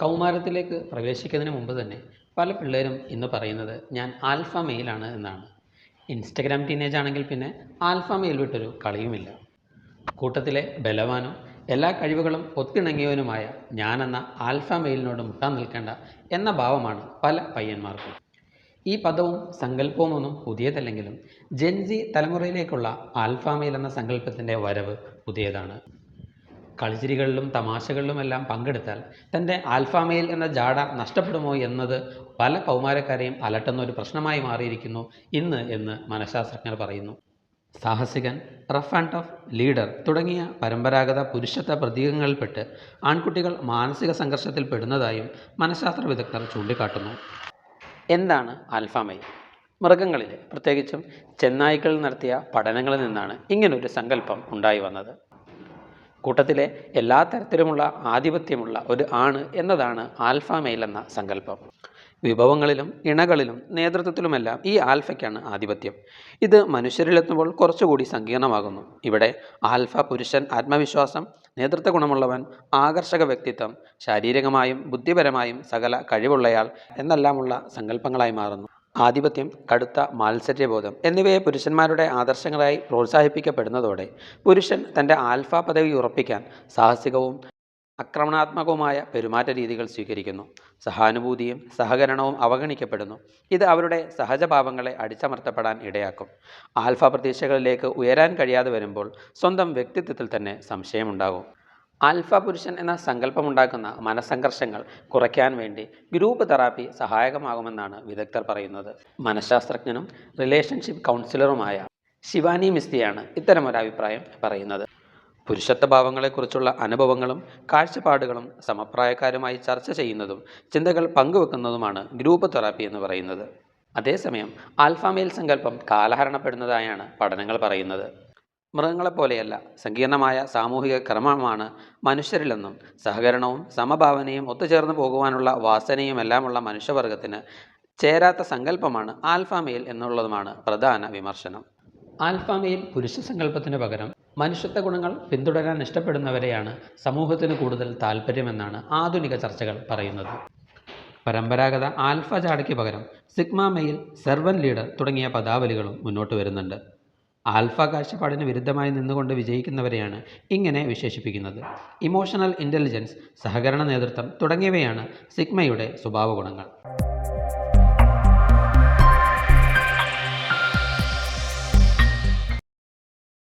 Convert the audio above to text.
കൗമാരത്തിലേക്ക് പ്രവേശിക്കുന്നതിന് മുമ്പ് തന്നെ പല പിള്ളേരും ഇന്ന് പറയുന്നത് ഞാൻ ആൽഫ മെയിലാണ് എന്നാണ്. ഇൻസ്റ്റഗ്രാം ടീനേജ് ആണെങ്കിൽ പിന്നെ ആൽഫ മെയിൽ വിട്ടൊരു കളിയുമില്ല. കൂട്ടത്തിലെ ബലവാനും എല്ലാ കഴിവുകളും ഒത്തിണങ്ങിയവനുമായ ഞാനെന്ന ആൽഫ മെയിലിനോട് മുട്ടാൻ നിൽക്കേണ്ട എന്ന ഭാവമാണ് പല പയ്യന്മാർക്കും. ഈ പദവും സങ്കല്പവുമൊന്നും പുതിയതല്ലെങ്കിലും ജെൻസി തലമുറയിലേക്കുള്ള ആൽഫ മെയിൽ എന്ന സങ്കല്പത്തിന്റെ വരവ് പുതിയതാണ്. കളിച്ചിരികളിലും തമാശകളിലുമെല്ലാം പങ്കെടുത്താൽ തന്റെ ആൽഫാമെയിൽ എന്ന ജാട നഷ്ടപ്പെടുമോ എന്നത് പല കൗമാരക്കാരെയും അലട്ടുന്ന ഒരു പ്രശ്നമായി മാറിയിരിക്കുന്നു ഇന്ന് എന്ന് മനഃശാസ്ത്രജ്ഞർ പറയുന്നു. സാഹസികൻ റഫ് ആൻഡ് ടഫ് ലീഡർ തുടങ്ങിയ പരമ്പരാഗത പുരുഷത്വ പ്രതീകങ്ങളിൽപ്പെട്ട് ആൺകുട്ടികൾ മാനസിക സംഘർഷത്തിൽ പെടുന്നതായും മനഃശാസ്ത്ര വിദഗ്ധർ ചൂണ്ടിക്കാട്ടുന്നു. എന്താണ് ആൽഫാമെയിൽ മൃഗങ്ങളിൽ പ്രത്യേകിച്ചും ചെന്നായ്ക്കളിൽ നടത്തിയ പഠനങ്ങളിൽ നിന്നാണ് ഇങ്ങനൊരു സങ്കല്പം ഉണ്ടായി വന്നത്. കൂട്ടത്തിലെ എല്ലാ തരത്തിലുമുള്ള ആധിപത്യമുള്ള ഒരു ആണ് എന്നതാണ് ആൽഫ എന്ന സങ്കല്പം. വിഭവങ്ങളിലും ഇണകളിലും നേതൃത്വത്തിലുമെല്ലാം ഈ ആൽഫയ്ക്കാണ് ആധിപത്യം. ഇത് മനുഷ്യരിലെത്തുമ്പോൾ കുറച്ചുകൂടി സങ്കീർണമാകുന്നു. ഇവിടെ ആൽഫ പുരുഷൻ ആത്മവിശ്വാസം നേതൃത്വ ഗുണമുള്ളവൻ ആകർഷക വ്യക്തിത്വം ശാരീരികമായും ബുദ്ധിപരമായും സകല കഴിവുള്ളയാൾ എന്നെല്ലാമുള്ള സങ്കല്പങ്ങളായി മാറുന്നു. ആധിപത്യം കടുത്ത മാത്സര്യബോധം എന്നിവയെ പുരുഷന്മാരുടെ ആദർശങ്ങളായി പ്രോത്സാഹിപ്പിക്കപ്പെടുന്നതോടെ പുരുഷൻ തന്റെ ആൽഫ പദവി ഉറപ്പിക്കാൻ സാഹസികവും ആക്രമണാത്മകവുമായ പെരുമാറ്റ രീതികൾ സ്വീകരിക്കുന്നു. സഹാനുഭൂതിയും സഹകരണവും അവഗണിക്കപ്പെടുന്നു. ഇത് അവരുടെ സഹജഭാവങ്ങളെ അടിച്ചമർത്തപ്പെടാൻ ഇടയാക്കും. ആൽഫ പ്രതീക്ഷകളിലേക്ക് ഉയരാൻ കഴിയാതെ വരുമ്പോൾ സ്വന്തം വ്യക്തിത്വത്തിൽ തന്നെ സംശയമുണ്ടാകും. ആൽഫ പുരുഷൻ എന്ന സങ്കല്പമുണ്ടാക്കുന്ന മനസ്സംഘർഷങ്ങൾ കുറയ്ക്കാൻ വേണ്ടി ഗ്രൂപ്പ് തെറാപ്പി സഹായകമാകുമെന്നാണ് വിദഗ്ധർ പറയുന്നത്. മനഃശാസ്ത്രജ്ഞനും റിലേഷൻഷിപ്പ് കൗൺസിലറുമായ ശിവാനി മിസ്തിയാണ് ഇത്തരമൊരു അഭിപ്രായം പറയുന്നത്. പുരുഷത്വ ഭാവങ്ങളെക്കുറിച്ചുള്ള അനുഭവങ്ങളും കാഴ്ചപ്പാടുകളും സമപ്രായക്കാരുമായി ചർച്ച ചെയ്യുന്നതും ചിന്തകൾ പങ്കുവെക്കുന്നതുമാണ് ഗ്രൂപ്പ് തെറാപ്പി എന്ന് പറയുന്നത്. അതേസമയം ആൽഫാമെയിൽ സങ്കല്പം കാലഹരണപ്പെടുന്നതായാണ് പഠനങ്ങൾ പറയുന്നത്. മൃഗങ്ങളെപ്പോലെയല്ല. സങ്കീർണമായ സാമൂഹിക ക്രമമാണ് മനുഷ്യരിലെന്നും സഹകരണവും സമഭാവനയും ഒത്തുചേർന്ന് പോകുവാനുള്ള വാസനയും എല്ലാമുള്ള മനുഷ്യവർഗത്തിന് ചേരാത്ത സങ്കല്പമാണ് ആൽഫാമെയിൽ എന്നുള്ളതുമാണ് പ്രധാന വിമർശനം. ആൽഫാമെയിൽ പുരുഷ സങ്കല്പത്തിന് പകരം മനുഷ്യത്വ ഗുണങ്ങൾ പിന്തുടരാൻ ഇഷ്ടപ്പെടുന്നവരെയാണ് സമൂഹത്തിന് കൂടുതൽ താല്പര്യമെന്നാണ് ആധുനിക ചർച്ചകൾ പറയുന്നത്. പരമ്പരാഗത ആൽഫ ചാടയ്ക്ക് പകരം സിഗ്മ മെയിൽ സെർവൻ ലീഡർ തുടങ്ങിയ പദാവലികളും മുന്നോട്ട് വരുന്നുണ്ട്. ആൽഫ കാഴ്ചപ്പാടിന് വിരുദ്ധമായി നിന്നുകൊണ്ട് വിജയിക്കുന്നവരെയാണ് ഇങ്ങനെ വിശേഷിപ്പിക്കുന്നത്. ഇമോഷണൽ ഇന്റലിജൻസ് സഹകരണ നേതൃത്വം തുടങ്ങിയവയാണ് സിഗ്മയുടെ സ്വഭാവ ഗുണങ്ങൾ